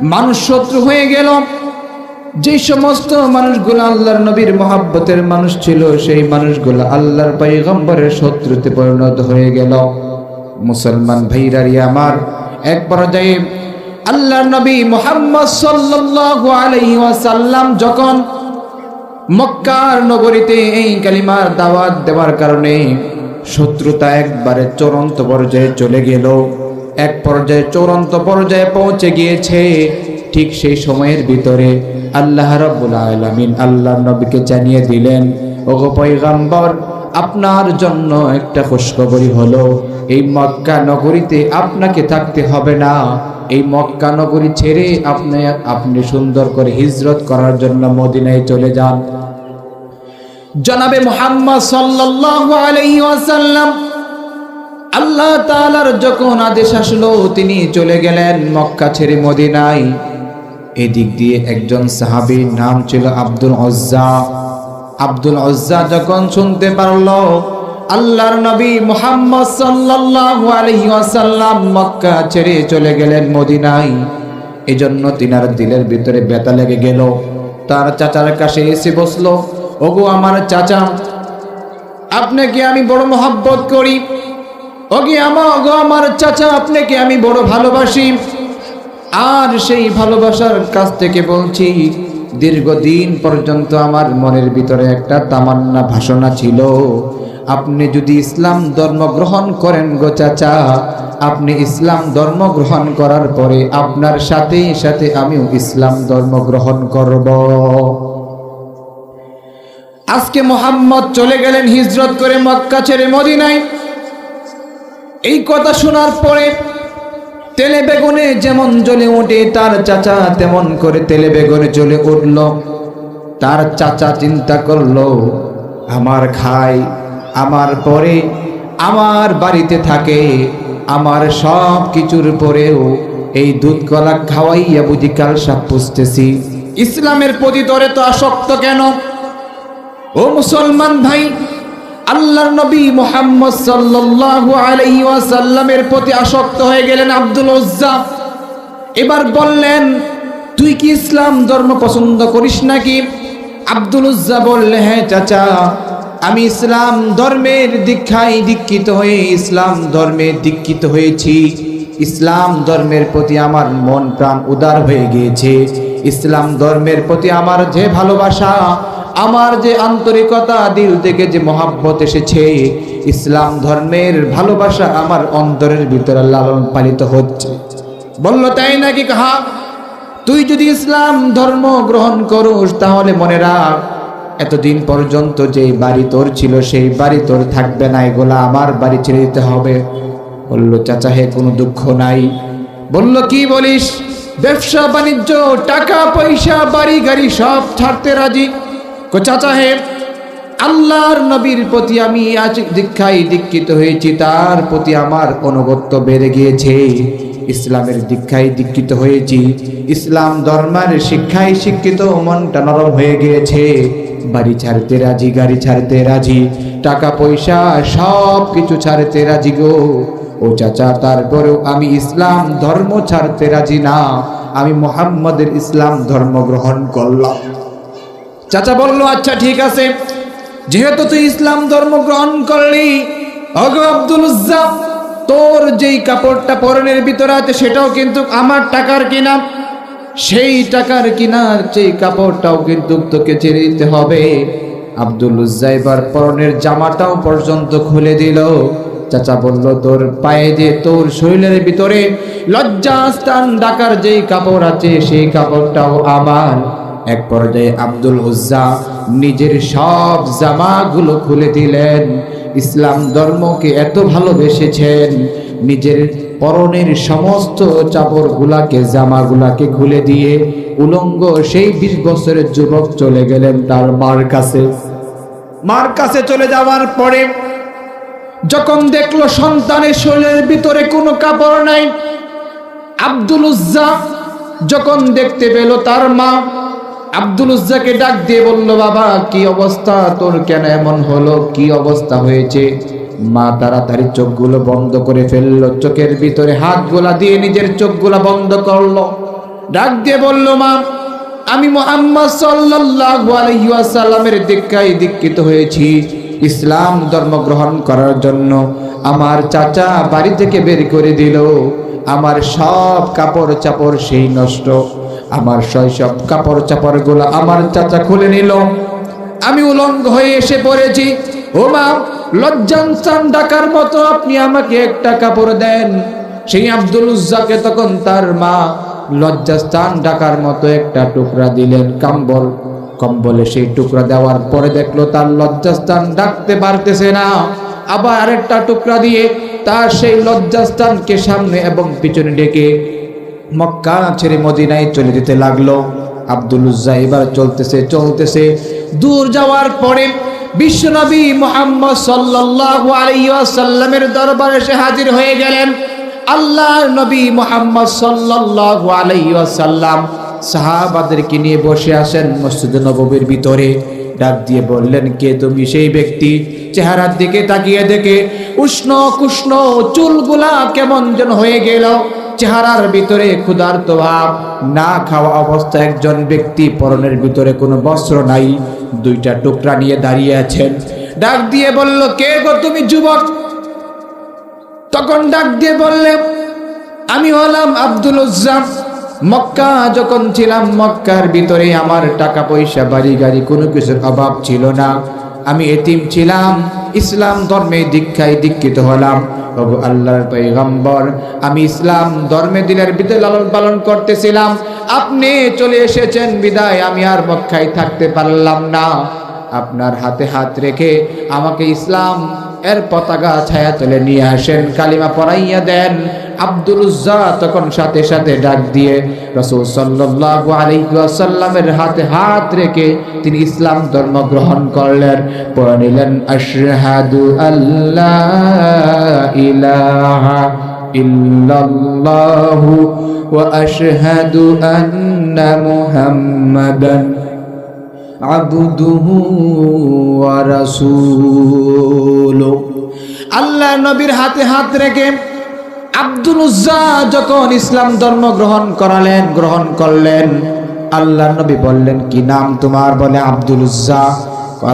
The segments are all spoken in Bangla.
মানুষ শত্রু হয়ে গেল। যে সমস্ত মানুষগুলো আল্লাহর নবীর মহাব্বতের মানুষ ছিল, সেই মানুষগুলো আল্লাহর পাইগম্বরের শত্রুতে পরিণত হয়ে গেল। মুসলমান ভাইরারি আমার, এক পর্যায়ে আল্লাহর নবী মোহাম্মদ সাল্লাল্লাহু আলাইহি ওয়াসাল্লাম যখন মক্কার নগরীতে এই কালিমার দাওয়াত দেওয়ার কারণে শত্রুতা একবারে চরন্ত পর্যায়ে চলে গেল। এক পর্যায়ে, চূড়ান্ত পর্যায়ে পৌঁছে গিয়েছে। ঠিক সেই সময়ের ভিতরে আল্লাহ রাব্বুল আলামিন আল্লাহ নবীকে জানিয়ে দিলেন, ওগো পয়গাম্বর, আপনার জন্য একটা খুশখবরি হলো, এই মক্কা নগরীতে আপনাকে থাকতে হবে না। এই মক্কা নগরী ছেড়ে আপনি আপনি সুন্দর করে হিজরত করার জন্য মদিনায় চলে যান। জনাবে মোহাম্মদ সাল্লাল্লাহু আলাইহি ওয়াসাল্লাম আল্লাহ তাআলার যখন আদেশ আসলো, তিনি চলে গেলেন মক্কা ছেড়ে মদিনায়। এদিক দিয়ে একজন সাহাবীর নাম ছিল আব্দুল অজ্জা আব্দুল অজ্জা যখন শুনতে পারল, আল্লাহর নবী মোহাম্মদ সাল্লাল্লাহু আলাইহি ওয়াসাল্লাম মক্কা ছেড়ে চলে গেলেন মদিনায়। এজন্য তিনার দিলের ভিতরে ব্যথা লেগে গেল। তার চাচার কাছে এসে বসল, ওগো আমার চাচা আপনাকে আমি বড় মহাব্বত করি? ওগে আমার ওগো আমার চাচা, আপনাকে আমি বড় ভালোবাসি। আর সেই ভালোবাসার কাছ থেকে বলছি, দীর্ঘদিন পর্যন্ত আমার মনের ভিতরে একটা তামান্না ভাষণা ছিল। আপনি যদি ইসলাম ধর্ম গ্রহণ করেন গো চাচা, আপনি ইসলাম ধর্ম গ্রহণ করার পরে আপনার সাথে সাথে আমিও ইসলাম ধর্ম গ্রহণ করব। আজকে মোহাম্মদ চলে গেলেন হিজরত করে মক্কা ছেড়ে মদিনায়। এই কথা শোনার পরে তেলে বেগুনে যেমন জ্বলে ওঠে, তার চাচা তেমন করে তেলে বেগুনে জ্বলে উঠল। তার চাচা চিন্তা করল, আমার খাই, আমার পরে, আমার বাড়িতে থাকে, আমার সব কিছুর পরেও এই দুধ কলা খাওয়াইয়া বুঝি কাল সাপ পুষতেছি। ইসলামের প্রতি তরে তো আসক্ত কেন? ও মুসলমান ভাই আল্লাহর নবী মোহাম্মদ সাল্লাল্লাহু আলাইহি ওয়াসাল্লামের প্রতি আসক্ত হয়ে গেলেন আব্দুল উজ্জা এবার বললেন, তুই কি ইসলাম ধর্ম পছন্দ করিস নাকি? আব্দুল উজ্জা বললে হ্যাঁ চাচা, আমি ইসলাম ধর্মের দীক্ষায় দীক্ষিত হয়ে ইসলাম ধর্মে দীক্ষিত হয়েছি। ইসলাম ধর্মের প্রতি আমার মন প্রাণ উদার হয়ে গিয়েছে। ইসলাম ধর্মের প্রতি আমার যে ভালোবাসা আমার যে আন্তরিকতা, দিল থেকে যে মহাব্বত এসেছে, ইসলাম ধর্মের ভালোবাসা আমার অন্তরের ভিতরে লালন পালিত হচ্ছে। বলল, তাই নাকি কাহা? তুই যদি ইসলাম ধর্ম গ্রহণ করুস, তাহলে মনে রাখ, এতদিন পর্যন্ত যে বাড়ি তোর ছিল, সেই বাড়ি তোর থাকবে না, এগুলা আমার বাড়ি ছেড়ে দিতে হবে। বলল, চাচা, হে, কোনো দুঃখ নাই। বলল, কি বলিস? ব্যবসা, বাণিজ্য, টাকা, পয়সা, বাড়ি, গাড়ি সব ছাড়তে রাজি। চাচা হে, আল্লাহর নবীর প্রতি আমি আজ দীক্ষায় দীক্ষিত হয়েছি, তার প্রতি আমার অনুগত্য বেড়ে গিয়েছে। ইসলামের দীক্ষায় দীক্ষিত হয়েছি, ইসলাম ধর্মের শিক্ষায় শিক্ষিত, মনটা নরম হয়ে গিয়েছে। বাড়ি ছাড়তে রাজি, গাড়ি ছাড়তে রাজি, টাকা, পয়সা, সব কিছু ছাড়তে রাজি গো। ও চাচা, তারপরেও আমি ইসলাম ধর্ম ছাড়তে রাজি না, আমি মোহাম্মদের ইসলাম ধর্ম গ্রহণ করলাম। চাচা বলল আচ্ছা ঠিক আছে। যেহেতু তুই ইসলাম ধর্ম গ্রহণ করলি আব্দুল তোর যেই কাপড়টা পরনের ভিতরে আছে, সেটাও কিন্তু আমার টাকার কিনা। সেই টাকার কিনার সেই কাপড়টাও কিন্তু তোকে ছেড়ে দিতে হবে। আব্দুল উজ্জা এবার পরনের জামাটাও পর্যন্ত খুলে দিল। চাচা বলল, তোর পায়ে যে তোর শরীরের ভিতরে লজ্জাস্থান ডাকার যেই কাপড় আছে, সেই কাপড়টাও আমার। এক পর্যায়ে আব্দুল উজ্জা নিজের সব জামাগুলো খুলে দিলেন। ইসলাম ধর্মকে এত ভালোবেসেছেন, নিজের পরনের সমস্ত চাপড়গুলাকে, জামাগুলাকে খুলে দিয়ে উলঙ্গ সেই বিশ বছরের যুবক চলে গেলেন তার মার কাছে। মার কাছে চলে যাওয়ার পরে যখন দেখল সন্তানের শরীরের ভিতরে কোনো কাপড় নাই, আব্দুল উজ্জা যখন দেখতে পেল তার মা আব্দুল উজ্জাকে ডাক দিয়ে বলল, বাবা, কি অবস্থা? তোর কেন এমন হলো? কি অবস্থা হয়েছে? মা তাড়াতাড়ি চোখগুলো বন্ধ করে ফেলল, চোখের ভিতরে হাতগুলা দিয়ে নিজের চোখগুলা বন্ধ করল। ডাক দিয়ে বলল, মা, আমি মোহাম্মদ সাল্লাল্লাহু আলাইহি ওয়াসাল্লামের দীক্ষায় দীক্ষিত হয়েছি। ইসলাম ধর্ম গ্রহণ করার জন্য আমার চাচা বাড়ি থেকে বের করে দিল। আমার সব কাপড় চাপড় সেই নষ্ট। আমার শৈশব কাপড় চাপড়গুলো আমার চাচা খুলে নিল। আমি উলঙ্গ হয়ে এসে পড়েছি। ও মা লজ্জানস্থান ডাকার মতো আপনি আমাকে একটা কাপড় দেন। সেই আব্দুল উজ্জাকে তখন তার মা লজ্জাস্থান ডাকার মতো একটা টুকরা দিলেন কম্বল। কম্বলে সেই টুকরা দেওয়ার পরে দেখল তার লজ্জাস্থান ডাকতে পারতেছে না। আবার আরেকটা টুকরা দিয়ে তার সেই লজ্জাস্থানকে সামনে এবং পিছনে ডেকে মক্কা ছেড়ে মদিনায় চলে যেতে লাগল। আব্দুল উজ্জা এবার চলতেছে চলতেছে। দূর যাওয়ার পরে বিশ্বনবী মোহাম্মদ সাল্লাল্লাহু আলাইহি ওয়াসাল্লামের দরবারে সে হাজির হয়ে গেলেন। আল্লাহর নবী মোহাম্মদ সাল্লাল্লাহু আলাইহি ওয়াসাল্লাম সাহাবাদেরকে নিয়ে বসে আসেন মসজিদ নববীর ভিতরে। ডাক দিয়ে বললেন, কে তুমি? সেই ব্যক্তি চেহারার দিকে তাকিয়ে দেখে উষ্ণ কুষ্ণ চুলগুলা কেমন যেন হয়ে গেল। চেহারার ভিতরে ক্ষুধার্ত ভাব, না খাওয়া অবস্থা একজন ব্যক্তি পরনের ভিতরে কোনো বস্ত্র নাই, দুইটা টুকরা নিয়ে দাঁড়িয়ে আছেন। ডাক দিয়ে বলল, কে গো তুমি যুবক? তখন ডাক দিয়ে বললে, আমি হলাম আব্দুল উজ্জাম। মক্কা, যখন ছিলাম মক্কার ভিতরে আমার টাকা পয়সা বাড়ি গাড়ি কোনো কিছুর অভাব ছিল না। আমি এতিম ছিলাম, ইসলাম ধর্মে দীক্ষায় দীক্ষিত হলাম। ওগো আল্লাহর পৈগম্বর আমি ইসলাম ধর্মে দিনের ভিতরে লালন পালন করতেছিলাম। আপনি চলে এসেছেন, বিদায় আমি আর মক্কায় থাকতে পারলাম না। আপনার হাতে হাত রেখে আমাকে ইসলাম এর পতাকা ছায়া তুলে নিয়ে আসেন, কালিমা পড়াইয়া দেন। আব্দুল উজ্জা তখন সাথে সাথে ডাক দিয়ে রসুল সাল্লাল্লাহু আলাইহি হাতে হাত রেখে তিনি ইসলাম ধর্ম গ্রহণ করলেন। পড়ে নিলেন, আশহাদু আল্লাহ ইলাহা ইল্লাল্লাহু ওয়া আশহাদু আন্না মুহাম্মাদান আবুদুহু ওয়া আল্লাহ নবীর হাতে হাত রেখে আব্দুল উজ্জা যখন ইসলাম ধর্ম গ্রহণ করালেন, গ্রহণ করলেন আল্লাহ নবী বললেন, কি নাম তোমার? বলে আব্দুল উজ্জা,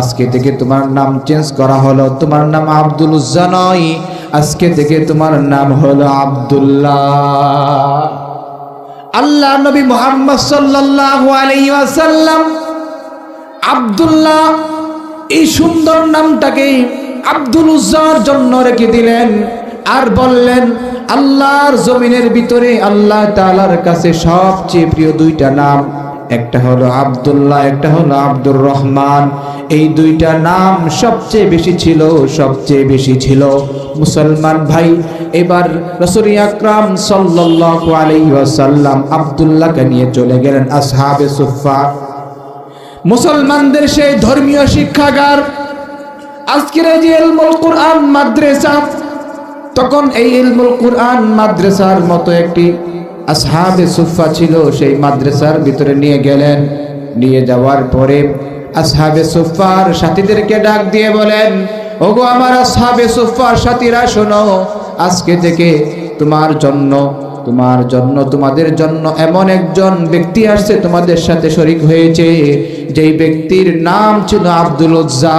আজকে থেকে তোমার নাম চেঞ্জ করা হলো। তোমার নাম আব্দুল উজ্জা নয়, আজকে থেকে তোমার নাম হলো আব্দুল্লাহ। আল্লাহ নবী মোহাম্মদ সাল্লাল্লাহু আলাইহি ওয়াসাল্লাম আব্দুল্লাহ এই সুন্দর নামটাকে আব্দুল উজ্জার জন্য রেখে দিলেন আর বললেন আল্লাহর জমিনের ভিতরে আল্লাহ তাআলার কাছে সবচেয়ে প্রিয় দুইটা নাম। একটা হলো আব্দুল্লাহ, একটা হলো আব্দুর রহমান। এই দুইটা নাম সবচেয়ে বেশি ছিল, সবচেয়ে বেশি ছিল। মুসলমান ভাই, এবার রসুল আকরাম সাল্লাল্লাহু আলাইহি আব্দুল্লাহকে নিয়ে চলে গেলেন আসহাবে সুফা মুসলমানদের সেই ধর্মীয় শিক্ষাগার। আজকের যে ইলমুল কোরআন মাদ্রাসা তখন এই ইলমুল কোরআন মাদ্রাসার মতো একটি আসহাবে সুফা ছিল, সেই মাদ্রাসার ভিতরে নিয়ে গেলেন। নিয়ে যাওয়ার পরে আসহাবে সুফার সাথীদেরকে ডাক দিয়ে বলেন, ওগো আমার আসহাবে সুফার সাথীরা, শোনো, আজকে থেকে তোমার জন্য তোমার জন্য, তোমাদের জন্য এমন একজন ব্যক্তি আসছে তোমাদের সাথে শরিক হয়েছে, যেই ব্যক্তির নাম ছিল আব্দুল উজ্জা।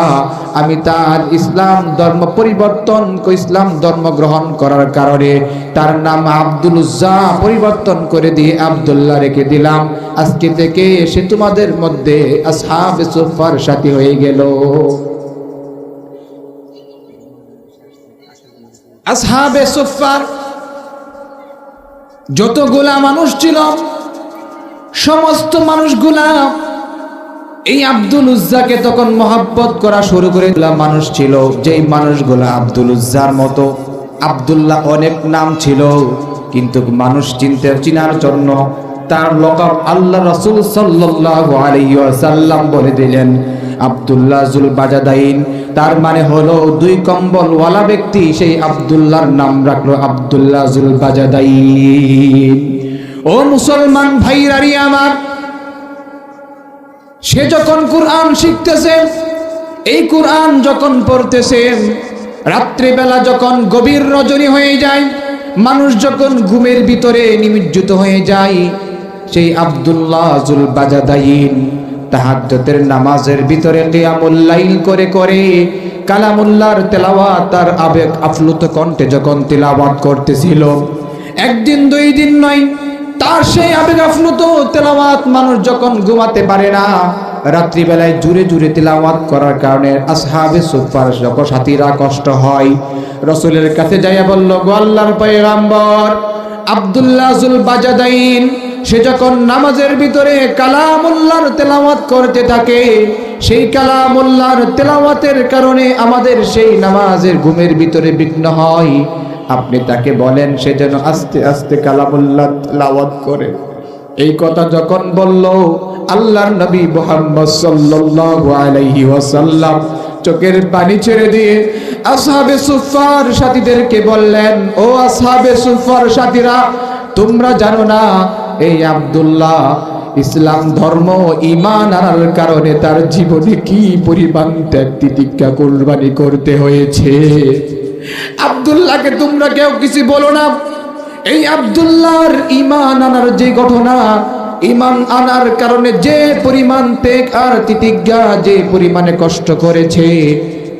আমি তার ইসলাম ধর্ম পরিবর্তন ইসলাম ধর্ম গ্রহণ করার কারণে তার নাম আব্দুল উজ্জা পরিবর্তন করে দিয়ে আব্দুল্লাহ রেখে দিলাম। আজকে থেকে সে তোমাদের মধ্যে সুফার সাথী হয়ে গেল। আসহাবে সুফার যতগুলা মানুষ ছিল, সমস্ত মানুষগুলা এই আব্দুল উজ্জাকে তখন মহাব্বত করা শুরু করে মানুষ ছিল। যেই মানুষগুলা আব্দুল উজ্জার মতো, আব্দুল্লাহ অনেক নাম ছিল, কিন্তু মানুষ চিনতে চিনার জন্য তার লকব আল্লাহ রসুল সাল্লাল্লাহু আলাইহি ওয়াসাল্লাম বলে দিলেন, আব্দুল্লাহ জুল বাজাদাইন তার মানে হলো দুই কম্বল ওয়ালা ব্যক্তি, সেই আব্দুল্লাহর নাম রাখল আব্দুল্লাহ জুল বাজাদাইন ও মুসলমান ভাই ভাইরারি আমার, সে যখন কোরআন শিখতেছে, এই কোরআন যখন পড়তেছে, রাত্রিবেলা যখন গভীর রজনী হয়ে যায়, মানুষ যখন ঘুমের ভিতরে নিমজ্জিত হয়ে যায়, সেই আব্দুল্লাহ জুল বাজাদাইন তাহাজ্জুদের নামাজের ভিতরে লাইল করে করে কালামুল্লাহর তেলাওয়াত তার আবেগ আপ্লুত কণ্ঠে যখন তেলাওয়াত করতেছিল, একদিন দুই দিন নয়, তার সেই আবেগ আপ্লুত তেলাওয়াত মানুষ যখন ঘুমাতে পারে না, রাত্রিবেলায় জুড়ে জুড়ে তেলাওয়াত করার কারণে আসহাবে সুফার সাথীরা কষ্ট হয়। রসুলের কাছে যাইয়া বলল, গো আল্লাহর পয়গাম্বর, আব্দুল্লাহ বাজাদাইন সে যখন নামাজের ভিতরে কালামুল্লাহর তেলাওয়াত করতে থাকে, সেই কালামুল্লাহর তেলাওয়াতের কারণে আমাদের সেই নামাজের ঘুমের ভিতরে বিঘ্ন হয়। আপনি তাকে বলেন, সে যেন আস্তে আস্তে কালামুল্লাহ তেলাওয়াত করে। এই কথা যখন বলল, আল্লাহর নবী মোহাম্মদ সাল্লাল্লাহু আলাইহি ওয়াসাল্লাম চোখের পানি ছেড়ে দিয়ে আসহাবে সুফার সাথীদেরকে বললেন, ও আসহাবে সুফার সাথীরা, তোমরা জানো না এই আব্দুল্লাহ, ইসলাম ধর্ম ইমান আনার কারণে তার জীবনে কি পরিমাণ ত্যাগ তিতিক্ষা কোরবানি করতে হয়েছে? আব্দুল্লাহকে তোমরা কেউ কিছু বলো না। এই আব্দুল্লাহর ইমান আনার যে ঘটনা ইমান আনার কারণে যে পরিমাণ ত্যাগ আর তিতিজ্ঞা যে পরিমাণে কষ্ট করেছে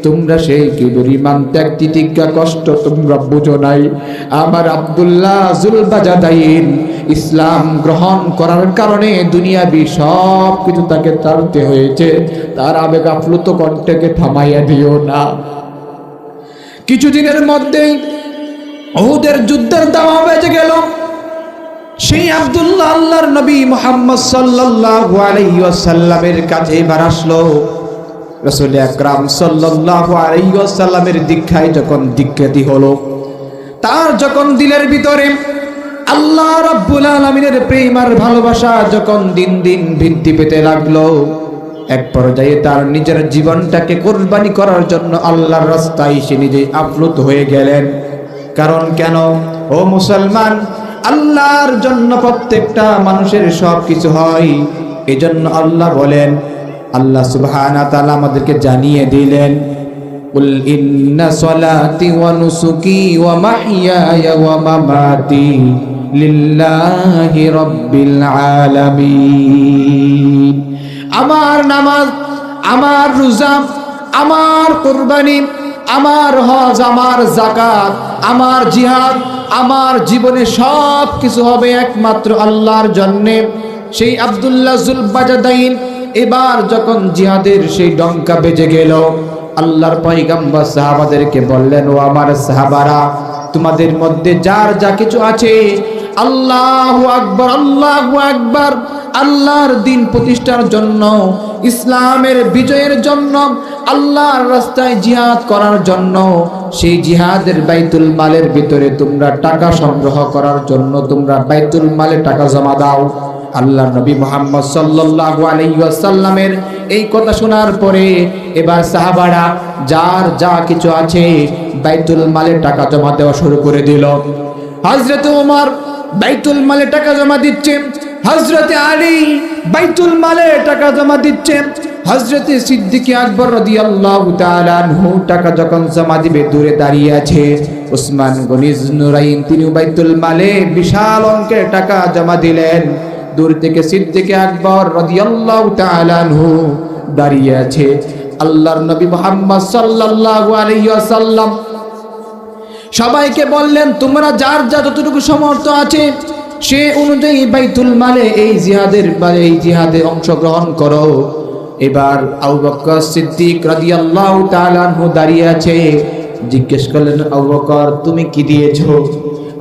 তোমরা সেই কি পরিমাণ ত্যাগ তিতিজ্ঞা কষ্ট তোমরা বুঝো নাই। আমার আব্দুল্লাহ জুলবাজাদাইন ইসলাম গ্রহণ করার কারণে দুনিয়াবি সব কিছু তাকে তাড়তে হয়েছে। তার আবেগ আপ্লুত কণ্ঠকে থামাইয়া দিও না। কিছুদিনের মধ্যেই ওহুদের যুদ্ধের দাওয়া বেজে গেল। সেই আব্দুল্লাহ আল্লাহর নবী মোহাম্মদ সাল্লাল্লাহু আলাইহি ওয়াসাল্লামের কাছে এবার আসলো। রাসূল আকরাম সাল্লাল্লাহু আলাইহি ওয়াসাল্লামের দীক্ষায় যখন দীক্ষাতি হলো, তার যখন দিলের ভিতরে আল্লাহ রাব্বুল আলামিনের প্রেম আর ভালোবাসা যখন দিন দিন বৃদ্ধি পেতে লাগল, এক পর্যায়ে তার নিজের জীবনটাকে কোরবানি করার জন্য আল্লাহর রাস্তায় সে নিজে আপ্লুত হয়ে গেলেন। কারণ কেন? ও মুসলমান, আল্লাহর জন্য প্রত্যেকটা মানুষের সব কিছু হয়, এজন্য আল্লাহ বলেন আল্লাহ সুবহানা তাআলা আমাদেরকে জানিয়ে দিলেন قل إن صلاتي ونسكي ومحياي ومماتي لله رب العالمين আমার নামাজ আমার রোজা আমার কোরবানি আমার হজ আমার জাকাত আমার জিহাদ আমার জীবনে সব কিছু হবে একমাত্র আল্লাহর জন্যে সেই আব্দুল্লাহ জুলবাজাদাইন এবার যখন জিহাদের সেই ডঙ্কা বেজে গেল, আল্লাহর পয়গাম্বর সাহাবাদেরকে বললেন, ও আমার সাহাবারা, তোমাদের মধ্যে যার যা কিছু আছে, আল্লাহু আকবার আল্লাহু আকবার, আল্লাহর দিন প্রতিষ্ঠার জন্য, ইসলামের বিজয়ের জন্য, আল্লাহর রাস্তায় জিহাদ করার জন্য, সেই জিহাদের বাইতুল মালের ভিতরে তোমরা টাকা সংগ্রহ করার জন্য তোমরা বাইতুল মালে টাকা জমা দাও। আল্লাহ নবী মোহাম্মদ সাল্লাল্লাহু আলাইহি ওয়াসাল্লামের এই কথা শোনার পরে এবার সাহাবারা যার যা কিছু আছে বাইতুল মালে টাকা জমা দেওয়া শুরু করে দিল। হযরত ওমর বাইতুল মালে টাকা জমা দিচ্ছে হজরতে আলী বাইতুল মালে টাকা জমা দিচ্ছে হজরতে সিদ্দিকী আকবর রাদিয়াল্লাহু তাআলা আনহু টাকা যখন জমা দিবে, দূরে দাঁড়িয়ে আছে। উসমান গনিজ নুরাইন তিনি বাইতুল মালে বিশাল অঙ্কের টাকা জমা দিলেন। দূর থেকে সিদ্দিকী আকবর রাদিয়াল্লাহু তাআলা আনহু দাঁড়িয়ে আছে। আল্লাহর নবী মুহাম্মদ সাল্লাল্লাহু আলাইহি ওয়াসাল্লাম সবাইকে বললেন, তোমরা যার যা যতটুকু সমর্থ আছে, সে অনুযায়ী বাইতুল মালে এই জিহাদের এই জিহাদে অংশগ্রহণ করো। এবার আবু বকর সিদ্দিক রাদিয়াল্লাহু তাআলা আনহু দাঁড়িয়ে আছে। জিজ্ঞেস করলেন, আবু বকর, তুমি কি দিয়েছ?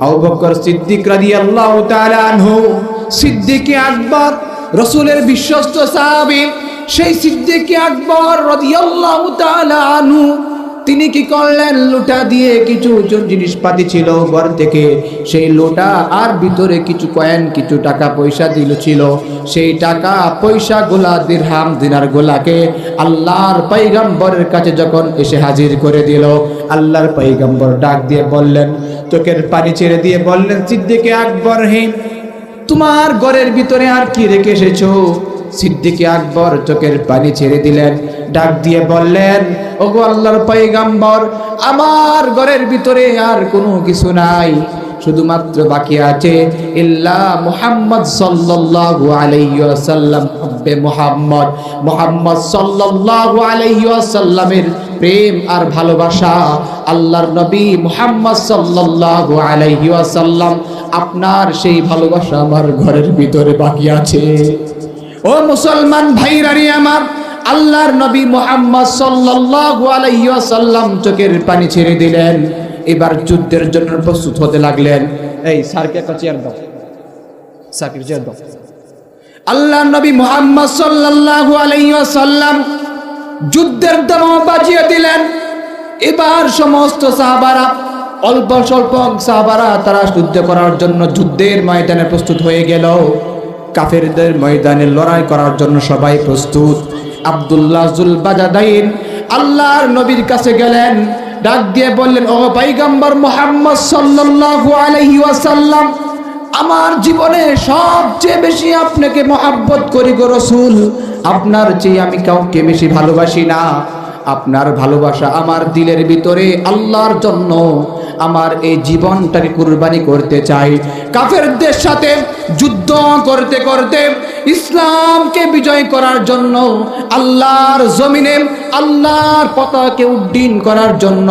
আবু বকর সিদ্দিক রাদিয়াল্লাহু তাআলা আনহু সিদ্দিক আকবর, রসুলের বিশ্বস্ত সাহাবী। সেই সিদ্দিক আকবর রাদিয়াল্লাহু তাআলা আনহু, তিনি কি করলেন? লোটা দিয়ে কিছু জিনিসপাতি ছিল ঘর থেকে। সেই লোটা আর ভিতরে কিছু কয়েন, কিছু টাকা পয়সা দিল ছিল। সেই টাকা পয়সা গোলা দিরহাম দিনার গোলাকে আল্লাহর পৈগম্বরের কাছে যখন এসে হাজির করে দিল, আল্লাহর পৈগম্বর ডাক দিয়ে বললেন, চোখের পানি ছেড়ে দিয়ে বললেন, সিদ্দিকে আকবর হে তোমার ঘরের ভিতরে আর কি রেখে এসেছ? সিদ্দিকে আকবর চোখের পানি ছেড়ে দিলেন, ডাক দিয়ে বললেন, ওগো আল্লাহর পয়গাম্বর, আমার ঘরের ভিতরে আর কোনো কিছু নাই। শুধুমাত্র বাকি আছে, ইল্লা মুহাম্মদ সাল্লাল্লাহু আলাইহি ওয়াসাল্লাম, হব্বে মুহাম্মদ। মুহাম্মদ সাল্লাল্লাহু আলাইহি ওয়াসাল্লামের প্রেম আর ভালোবাসা আল্লাহর নবী মুহাম্মদ সাল্লাল্লাহু আলাইহি ওয়াসাল্লাম আপনার সেই ভালোবাসা আমার ঘরের ভিতরে বাকি আছে। ও মুসলমান ভাইরানি আমার, আল্লাহর নবী মোহাম্মদ ওয়াসাল্লাম চোখের পানি ছেড়ে দিলেন, এবার যুদ্ধের জন্য প্রস্তুত হতে লাগলেন। এই, স্যারকে একটা চেয়ার দাও। স্যারকে চেয়ার দাও। আল্লাহর নবী মোহাম্মদ সাল্লাল্লাহু আলাইহি ওয়াসাল্লাম যুদ্ধের দাম বাজিয়ে দিলেন। এবার সমস্ত সাহাবারা অল্প স্বল্প সাহাবারা তারা যুদ্ধ করার জন্য যুদ্ধের ময়দানে প্রস্তুত হয়ে গেল। কাফেরদের ময়দানে লড়াই করার জন্য সবাই প্রস্তুত। আব্দুল্লাহ জুল বাজাদাইন আল্লাহর নবীর কাছে গেলেন, ডাক দিয়ে বললেন, ও পাইগাম্বর মোহাম্মদ সাল্লাল্লাহু আলাইহি ওয়াসাল্লাম, আমার জীবনে সবচেয়ে বেশি আপনাকে মহাব্বত করি গো রসুল। আপনার চেয়ে আমি কাউকে বেশি ভালোবাসি না। আপনার ভালোবাসা আমার দিলের ভিতরে আল্লাহর জন্য। আমার এই জীবনটাকে কুরবানি করতে চাই। কাফেরদের সাথে যুদ্ধ করতে করতে ইসলামকে বিজয় করার জন্য, আল্লাহর জমিনে, আল্লাহর পতাকে উড্ডীন করার জন্য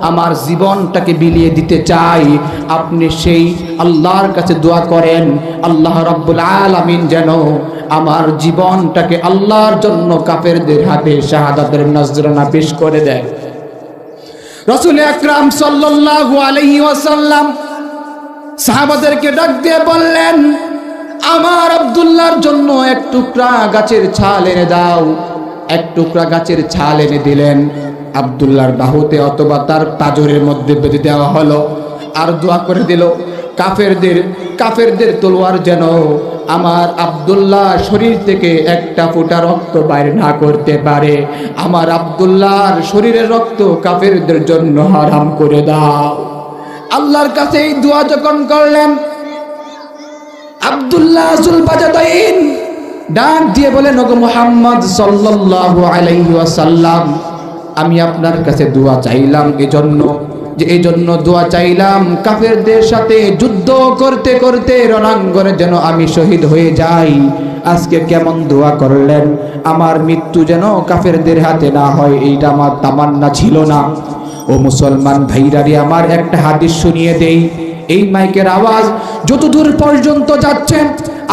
আমার জীবনটাকে বিলিয়ে দিতে চাই। আপনি সেই আল্লাহর কাছে দোয়া করেন, আল্লাহ রব্বুল আলামিন যেন আমার জীবনটাকে আল্লাহর জন্য কাফেরদের হাতে শাহাদাতের নজরানা পেশ করে দেয়। রসুল আকরাম সাল্লাল্লাহু আলাইহি ওয়াসাল্লাম সাহাবাদেরকে ডাক দিয়ে বললেন, আমার আব্দুল্লাহর জন্য এক টুকরা গাছের ছাল এনে দাও। এক টুকরা গাছের ছাল এনে দিলেন আব্দুল্লাহর বাহুতে অথবা তার পাজরের মধ্যে বেঁধে দেওয়া হলো। আর দোয়া করে দিল, কাফেরদের কাফেরদের তলোয়ার যেন আমার আব্দুল্লাহ শরীর থেকে একটা ফোঁটা রক্ত বাইরে না করতে পারে। আমার আব্দুল্লাহর শরীরের রক্ত কাফেরদের জন্য হারাম করে দাও। আল্লাহর কাছে এই দোয়া যখন করলেন, আব্দুল্লাহ জুল বাজাদাইন ডাক দিয়ে বলেন, ওগো মুহাম্মদ সাল্লাল্লাহু আলাইহি আমি আপনার কাছে দোয়া চাইলাম, এজন্য যে এই জন্য দোয়া চাইলাম, কাফেরদের সাথে যুদ্ধ করতে করতে রণাঙ্গনে যেন আমি শহীদ হয়ে যাই। আজকে কেমন দোয়া করলেন? আমার মৃত্যু যেন কাফেরদের হাতে না হয়, এইটা আমার তামান্না ছিল না। ও মুসলমান ভাইরারি আমার একটা হাদিস শুনিয়ে দেই। এই মাইকের আওয়াজ যতদূর পর্যন্ত যাচ্ছে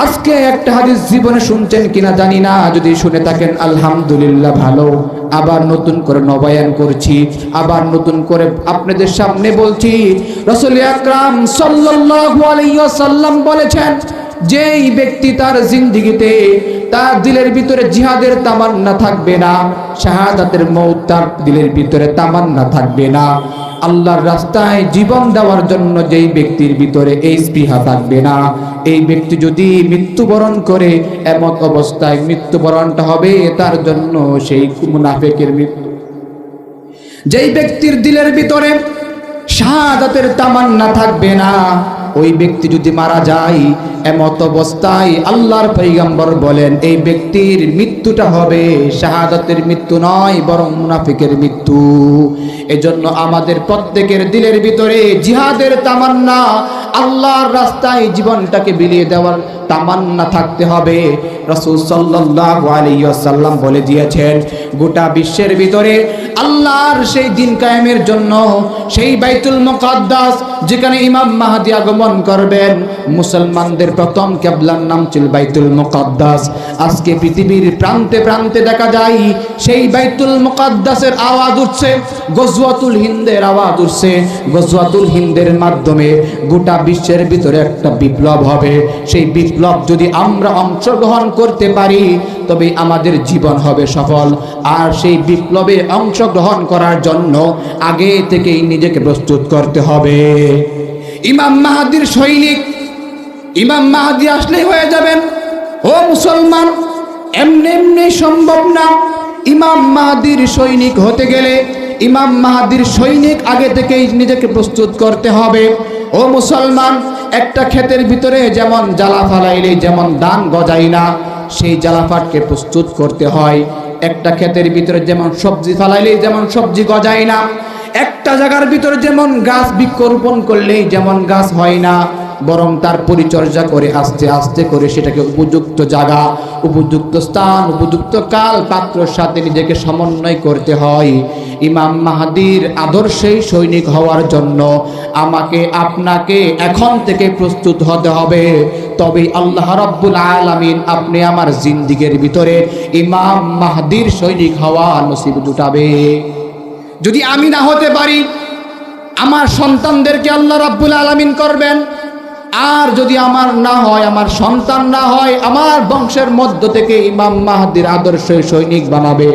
আজকে একটা হাদিস জীবনে শুনছেন কিনা জানি না, যদি শুনে থাকেন, আলহামদুলিল্লাহ ভালো। আবার নতুন করে নবায়ন করছি, আবার নতুন করে আপনাদের সামনে বলছি, রসুল আকরাম সাল্লাল্লাহু আলাইহি ওয়াসাল্লাম বলেছেন যেই ব্যক্তি তার জিন্দিগিতে তার দিলের ভিতরে জিহাদের তামান্না থাকবে না, শাহাদাতের মৌত তার দিলের ভিতরে তামান্না থাকবে না। আল্লাহর রাস্তায় জীবন দেওয়ার জন্য যেই ব্যক্তির ভিতরে এই স্পৃহা থাকবে না। এই ব্যক্তি যদি মৃত্যুবরণ করে এমন অবস্থায় মৃত্যুবরণটা হবে, তার জন্য সেই মুনাফেকের মৃত্যু। যেই ব্যক্তির দিলের ভিতরে শাহাদাতের তামান্না থাকবে না ওই ব্যক্তি যদি মারা যায়, এমত অবস্থায় আল্লাহর পৈগম্বর বলেন, এই ব্যক্তির মৃত্যুটা হবে শাহাদতের মৃত্যু নয়, বরং মুনাফিকের মৃত্যু। এজন্য আমাদের প্রত্যেকের দিলের ভিতরে জিহাদের তামান্না, আল্লাহর রাস্তায় জীবনটাকে বিলিয়ে দেওয়ার তামান্না থাকতে হবে। রসুল সাল্লাল্লাহু আলাইহি ওয়াসাল্লাম বলে দিয়েছেন, গোটা বিশ্বের ভিতরে আল্লাহর সেই দিন কায়েমের জন্য সেই বাইতুল মুকাদ্দাস যেখানে ইমাম মাহাদি আগমন করবেন, মুসলমানদের প্রথম কেবলার নাম ছিল বাইতুল মুকাদ্দাস। আজকে পৃথিবীর প্রান্তে প্রান্তে দেখা যায়, সেই বাইতুল মুকাদ্দাসের আওয়াজ উঠছে, গজওয়াতুল হিন্দের আওয়াজ উঠছে। গজওয়াতুল হিন্দের মাধ্যমে গোটা বিশ্বের ভিতরে একটা বিপ্লব হবে। সেই বিপ্লব যদি আমরা অংশগ্রহণ করতে পারি, তবে আমাদের জীবন হবে সফল। আর সেই বিপ্লবে অংশগ্রহণ করার জন্য আগে থেকেই নিজেকে প্রস্তুত করতে হবে। ইমাম মাহাদির সৈনিক, ইমাম মাহাদি আসলেই হয়ে যাবেন। ও মুসলমান, এমনি এমনি সম্ভব না। ইমাম মাহাদির সৈনিক হতে গেলে ইমাম মাহাদির সৈনিক আগে থেকেই নিজেকে প্রস্তুত করতে হবে। ও মুসলমান, একটা ক্ষেতের ভিতরে যেমন জ্বালা ফালাইলে যেমন দান গজাই না, সেই জ্বালাফাটকে প্রস্তুত করতে হয়। একটা ক্ষেতের ভিতরে যেমন সবজি ফালাইলে যেমন সবজি গজায় না, একটা জায়গার ভিতরে যেমন গাছ বৃক্ষরোপণ করলেই যেমন গাছ হয় না, বরং তার পরিচর্যা করে আস্তে আস্তে করে সেটাকে উপযুক্ত জায়গা, উপযুক্ত স্থান, উপযুক্ত কাল পাত্রর সাথে নিজেকে সমন্বয় করতে হয়। ইমাম মাহাদির আদর্শেই সৈনিক হওয়ার জন্য আমাকে আপনাকে এখন থেকে প্রস্তুত হতে হবে। তবে আল্লাহ রব্বুল আলামিন আপনি আমার জিন্দিগের ভিতরে ইমাম মাহাদির সৈনিক হওয়া নসিব জুটাবে। যদি আমি না হতে পারি, আমার সন্তানদেরকে আল্লাহ রাব্বুল আলামিন করবেন। আর যদি আমার না হয়, আমার সন্তান না হয়, আমার বংশের মধ্য থেকে ইমাম মাহাদির আদর্শ সৈনিক বানাবে।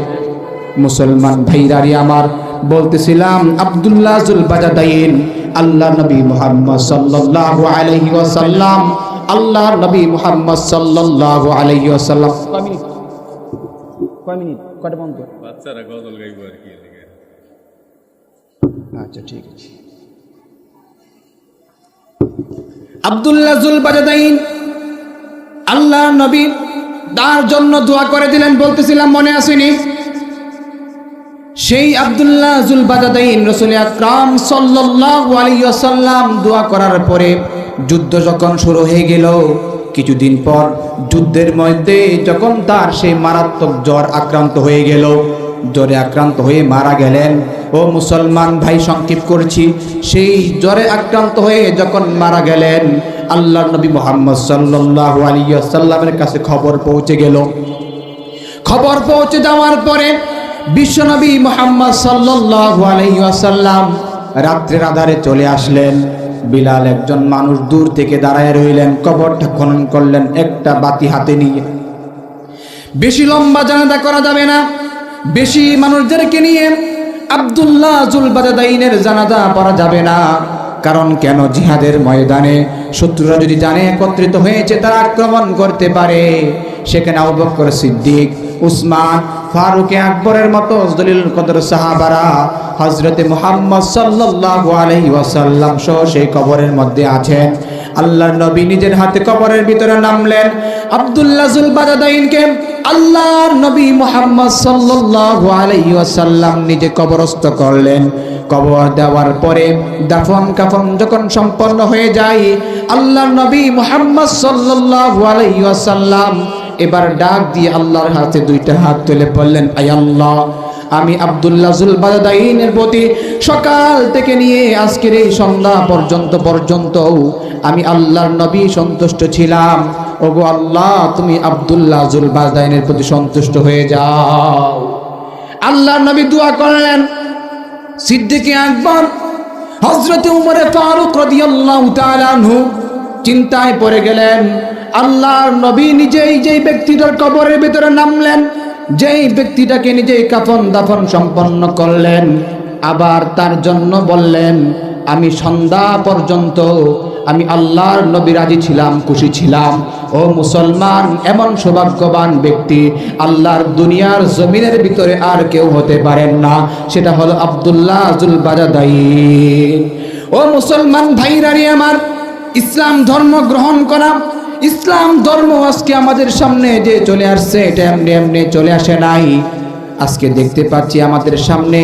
মুসলমান ভাইরারি আমার বলতেছিলাম আব্দুল্লাহ জুল বাজাদাইন আল্লাহ নবী মুহাম্মদ সাল্লাল্লাহু আলাইহি ওয়াসাল্লাম আল্লাহ নবী মুহাম্মদ সাল্লাল্লাহু আলাইহি ওয়াসাল্লাম কয় মিনিট? কয় মিনিট? বাচ্চারা গজল গাইব আর কি আচ্ছা ঠিক আছে। আব্দুল্লাহ আল্লাহ নবী তার জন্য দোয়া করে দিলেন বলতেছিলাম মনে আসেনি? সেই আবদুল্লাহ জুল বাজাদাইন রসুল আকরাম সাল্লাল্লাহু আলাইহি ওয়াসাল্লাম দোয়া করার পরে যুদ্ধ যখন শুরু হয়ে গেল, কিছুদিন পর যুদ্ধের মধ্যে যখন তার সেই মারাত্মক জ্বর আক্রান্ত হয়ে গেল, জ্বরে আক্রান্ত হয়ে মারা গেলেন। ও মুসলমান ভাই, সংক্ষেপ করছি, সেই জ্বরে আক্রান্ত হয়ে যখন মারা গেলেন আল্লাহ নবী মোহাম্মদ সাল্লাল্লাহু আলাইহি ওয়াসাল্লামের কাছে খবর পৌঁছে গেল। খবর পৌঁছে যাওয়ার পরে বিশ্বনবী মোহাম্মদ সাল্লাল্লাহু আলাইহি ওয়াসাল্লাম রাত্রের আধারে চলে আসলেন। বিলাল একজন মানুষ দূর থেকে দাঁড়ায় রইলেন, কবরটা খনন করলেন একটা বাতি হাতে নিয়ে। বেশি লম্বা জানাজা করা যাবে না, বেশি মানুষদেরকে নিয়ে আব্দুল্লাহ জুলবাদাইনের জানাজা পড়া যাবে না। কারণ কেন জিহাদের ময়দানে শত্রুরা যদি জানে একত্রিত হয়েছে, তারা আক্রমণ করতে পারে। সেখানে আবু বকর সিদ্দিক, উসমান, ফারুকে আকবরের মতো দলিল কদর সাহাবারা হজরতে মুহাম্মদ সাল্লাল্লাহু আলাইহি ওয়াসাল্লাম সহ সেই কবরের মধ্যে আছেন। আল্লাহ নবী নিজের হাতে কবরের ভিতরে নামলেন। আব্দুল্লাহ জুলবাদাইনকে আল্লাহর নবী মুহাম্মদ সাল্লাল্লাহু আলাইহি ওয়াসাল্লাম নিজে কবরস্থ করলেন। কবর দেওয়ার পরে দাফন কাফন যখন সম্পন্ন হয়ে যায়, আল্লাহর নবী মোহাম্মদ সাল্লাল্লাহু আলাইহি ওয়াসাল্লাম এবার ডাক দিয়ে আল্লাহর হাতে দুইটা হাত তুলে বললেন, আয় আল্লাহ, আমি আব্দুল্লাহ জুলবাদাইনের প্রতি সকাল থেকে নিয়ে আজকের এই সন্ধ্যা পর্যন্ত পর্যন্ত আমি আল্লাহর নবী সন্তুষ্ট ছিলাম। ওগো আল্লাহ, তুমি আব্দুল্লাহ জুলবাদাইনের প্রতি সন্তুষ্ট হয়ে যাও। আল্লাহর নবী দোয়া করলেন সিদ্দিকে আকবর হজরতে উমরে ফারুক রাদিয়াল্লাহু চিন্তায় পড়ে গেলেন। আল্লাহর নবী নিজেই যেই ব্যক্তিটার কবরের ভিতরে নামলেন, যেই ব্যক্তিটাকে নিজেই কাফন দাফন সম্পন্ন করলেন, আবার তার জন্য বললেন আমি সন্ধ্যা পর্যন্ত আমি আল্লাহর নবী রাজি ছিলাম, খুশি ছিলাম। ও মুসলমান, এমন সৌভাগ্যবান ব্যক্তি আল্লাহর দুনিয়ার জমিনের ভিতরে আর কেউ হতে পারেন না। সেটা হলো আব্দুল্লাহ আজুল বাজাদাই ও মুসলমান ভাইরারি আমার, ইসলাম ধর্ম গ্রহণ করা, ইসলাম ধর্ম আজকে আমাদের সামনে যে চলে আসছে, এটা এমনি এমনি চলে আসে নাই। আজকে দেখতে পাচ্ছি আমাদের সামনে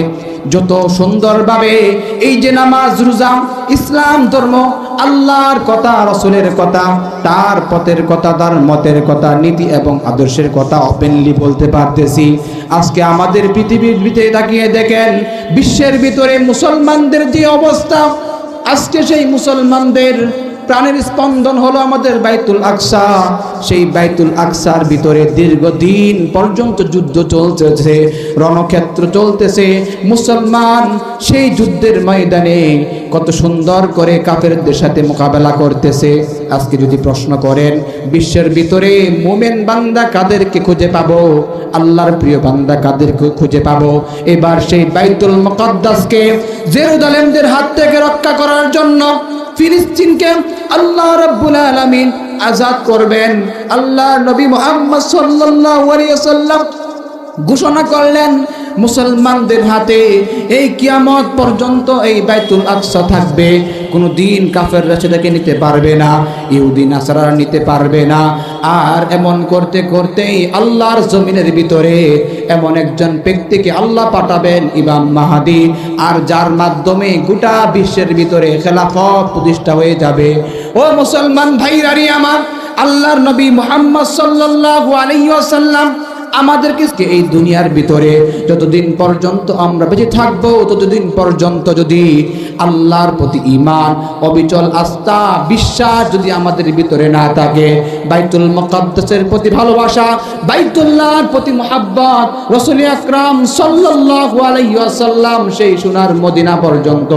যত সুন্দরভাবে এই যে নামাজ, রোজা, ইসলাম, ধর্ম, আল্লাহর কথা, রসুলের কথা, তার পথের কথা, তার মতের কথা, নীতি এবং আদর্শের কথা ওপেনলি বলতে পারতেছি। আজকে আমাদের পৃথিবীর ভিতরে তাকিয়ে দেখেন, বিশ্বের ভিতরে মুসলমানদের যে অবস্থা, আজকে সেই মুসলমানদের প্রাণের স্পন্দন হলো আমাদের বাইতুল আকসা। সেই বাইতুল আকসার ভিতরে দীর্ঘদিন পর্যন্ত যুদ্ধ চলতেছে, রণক্ষেত্র চলতেছে। মুসলমান সেই যুদ্ধের ময়দানে কত সুন্দর করে কাফেরদের সাথে মোকাবেলা করতেছে। আজকে যদি প্রশ্ন করেন, বিশ্বের ভিতরে মোমেন বান্দা কাদেরকে খুঁজে পাবো? আল্লাহর প্রিয় বান্দা কাদেরকে খুঁজে পাবো? এবার সেই বাইতুল মুকদ্দাসকে জেরুজালেমদের হাত থেকে রক্ষা করার জন্য ফিলিস্তিনকে আল্লাহ রাব্বুল আলামিন আজাদ করবেন। আল্লাহ নবী মুহাম্মদ সাল্লাল্লাহু আলাইহি ওয়াসাল্লাম ঘোষণা করলেন, মুসলমানদের হাতে এই কিয়ামত পর্যন্ত এই বাইতুল আকসা থাকবে। কোনো দিন কাফেররা সেটাকে নিতে পারবে না ইহুদিন আসারা নিতে পারবে না। আর এমন করতে করতেই আল্লাহর জমিনের ভিতরে এমন একজন ব্যক্তিকে আল্লাহ পাঠাবেন ইমাম মাহাদি, আর যার মাধ্যমে গোটা বিশ্বের ভিতরে খেলাফত প্রতিষ্ঠা হয়ে যাবে। ও মুসলমান ভাইরারি আমার, আল্লাহর নবী মোহাম্মদ সাল্লাল্লাহু আলাইহি ওয়াসাল্লাম আমাদেরকে এই দুনিয়ার ভিতরে যতদিন পর্যন্ত আমরা বেঁচে থাকব, ততদিন পর্যন্ত যদি আল্লাহর প্রতি ইমান অবিচল আস্থা, বিশ্বাস যদি আমাদের ভিতরে না থাকে, বাইতুল মুকাদ্দাসের প্রতি ভালোবাসা, বাইতুল্লাহর প্রতি মোহাব্বত, রসুল আকরাম সাল্লাল্লাহু আলাইহি ওয়াসাল্লাম সেই সোনার মদিনা পর্যন্ত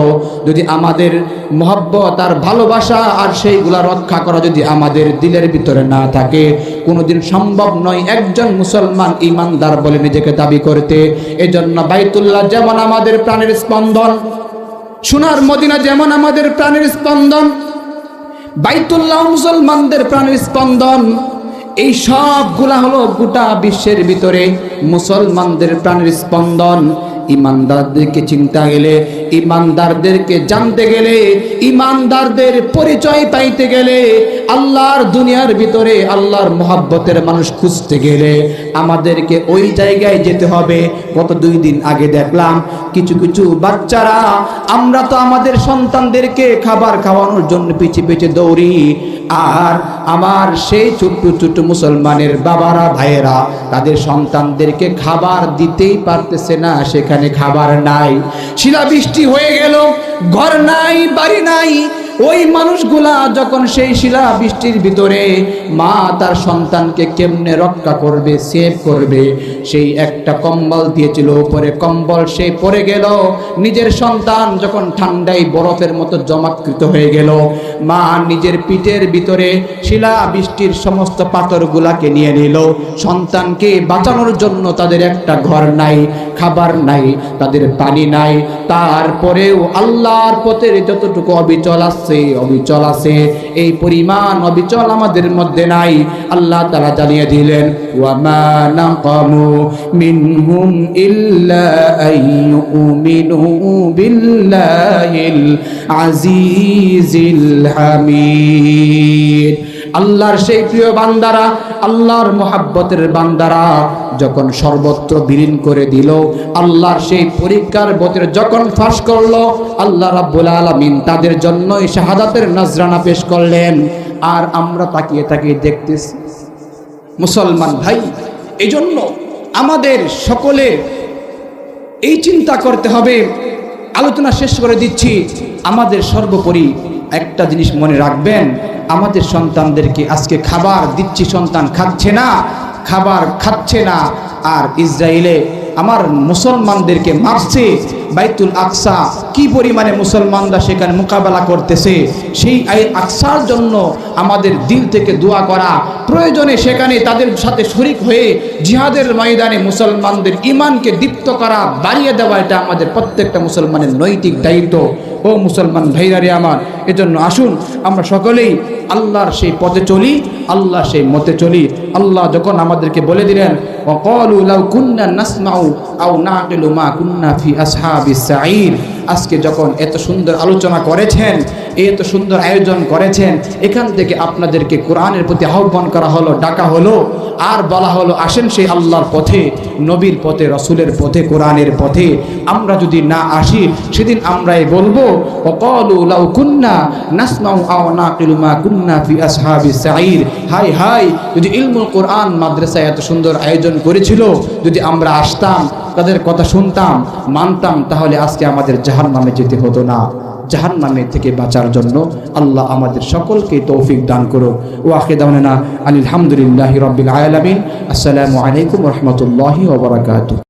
যদি আমাদের মোহাব্বত আর ভালোবাসা আর সেইগুলা রক্ষা করা যদি আমাদের দিলের ভিতরে না থাকে, কোনোদিন সম্ভব নয় একজন মুসলমান ইমানদার বলে নিজেকে দাবি করতে। এজন্য বাইতুল্লাহ যেমন আমাদের প্রাণের স্পন্দন, সোনার মদিনা যেমন আমাদের প্রাণের স্পন্দন, বাইতুল্লাহ মুসলমানদের প্রাণের স্পন্দন, এই সবগুলা হলো গোটা বিশ্বের ভিতরে মুসলমানদের প্রাণের স্পন্দন। ইমানদারদেরকে চিন্তা গেলে ইমানদারদেরকে জানতে গেলে, ইমানদারদের পরিচয় পাইতে গেলে, আল্লাহর দুনিয়ার ভিতরে আল্লাহর মোহাব্বতের মানুষ খুঁজতে গেলে আমাদেরকে ওই জায়গায় যেতে হবে। গত দুই দিন আগে দেখলাম, কিছু কিছু বাচ্চারা, আমরা তো আমাদের সন্তানদেরকে খাবার খাওয়ানোর জন্য পিছিয়ে পিছিয়ে দৌড়ি, আর আমার সেই ছোট্ট ছোট্ট মুসলমানের বাবারা, ভাইয়েরা, তাদের সন্তানদেরকে খাবার দিতেই পারতেছে না, সেখানে খাবার নাই। শিলাবৃষ্টি হয়ে গেল। ঘর নাই বাড়ি নাই ওই মানুষগুলা যখন সেই শিলা বৃষ্টির ভিতরে মা তার সন্তানকে কেমনে রক্ষা করবে সেভ করবে, সেই একটা কম্বল দিয়েছিল, উপরে কম্বল সে পরে গেল। নিজের সন্তান যখন ঠান্ডায় বরফের মতো জমাকৃত হয়ে গেল, মা নিজের পিঠের ভিতরে শিলা বৃষ্টির সমস্ত পাথরগুলাকে নিয়ে নিল। সন্তানকে বাঁচানোর জন্য তাদের একটা ঘর নাই, খাবার নাই, তাদের পানি নাই। তারপরেও আল্লাহর পথের যতটুকু অবিচল আছে অবিচল আছে, এই পরিমাণ অবিচল আমাদের মধ্যে নাই। আল্লাহ তারা জানিয়ে দিলেন মিনহুম ইল্লা বিল্লাহিল আজিজিল হামিদ। আল্লাহর সেই প্রিয় বান্দারা, আল্লাহর মোহাব্বতের বান্দারা যখন সর্বত্র বিলীন করে দিল, আল্লাহর সেই পরীক্ষার বতের যখন ফাঁস করল, আল্লাহ রাব্বুল আলামিন তাদের জন্যই শাহাদাতের নজরানা পেশ করলেন। আর আমরা তাকিয়ে তাকিয়ে দেখতেছি, মুসলমান ভাই এই জন্য আমাদের সকলে এই চিন্তা করতে হবে। আলোচনা শেষ করে দিচ্ছি। আমাদের সর্বোপরি একটা জিনিস মনে রাখবেন, আমাদের সন্তানদেরকে আজকে খাবার দিচ্ছি, সন্তান খাচ্ছে না, খাবার খাচ্ছে না। আর ইসরায়েলে আমার মুসলমানদেরকে মারছে বাইতুল আকসা কি পরিমাণে মুসলমানরা সেখানে মোকাবেলা করতেছে সেই এই আকসার জন্য আমাদের দিল থেকে দোয়া করা প্রয়োজনে সেখানে তাদের সাথে শরিক হয়ে জিহাদের ময়দানে মুসলমানদের ইমানকে দীপ্ত করা বাড়িয়ে দেওয়া এটা আমাদের প্রত্যেকটা মুসলমানের নৈতিক দায়িত্ব ও মুসলমান ভাইরারে আমার এজন্য আসুন আমরা সকলেই আল্লাহর সেই পথে চলি আল্লাহ সেই মতে চলি আল্লাহ যখন আমাদেরকে বলে দিলেন وقالوا لو كنا نسمع أو نعقل ما كنا في أصحاب আসহাবি আজকে যখন এত সুন্দর আলোচনা করেছেন, এত সুন্দর আয়োজন করেছেন, এখান থেকে আপনাদেরকে কোরআনের প্রতি আহ্বান করা হলো, ডাকা হলো, আর বলা হলো, আসেন সেই আল্লাহর পথে, নবীর পথে, রসুলের পথে, কোরআনের পথে। আমরা যদি না আসি, সেদিন আমরাই বলব আও কুন্না হাই হাই, যদি ইলমুল কোরআন মাদ্রাসায় এত সুন্দর আয়োজন করেছিল, যদি আমরা আসতাম তাদের কথা শুনতাম, মানতাম, তাহলে আজকে আমাদের জাহান নামে যেতে হতো না। জাহান নামে থেকে বাঁচার জন্য আল্লাহ আমাদের সকলকে তৌফিক দান করো ও আখিদানা আলহামদুলিল্লাহ রবিল আয়ালামিন আসসালামু আলাইকুম রহমতুল্লাহি ওবরাকাতু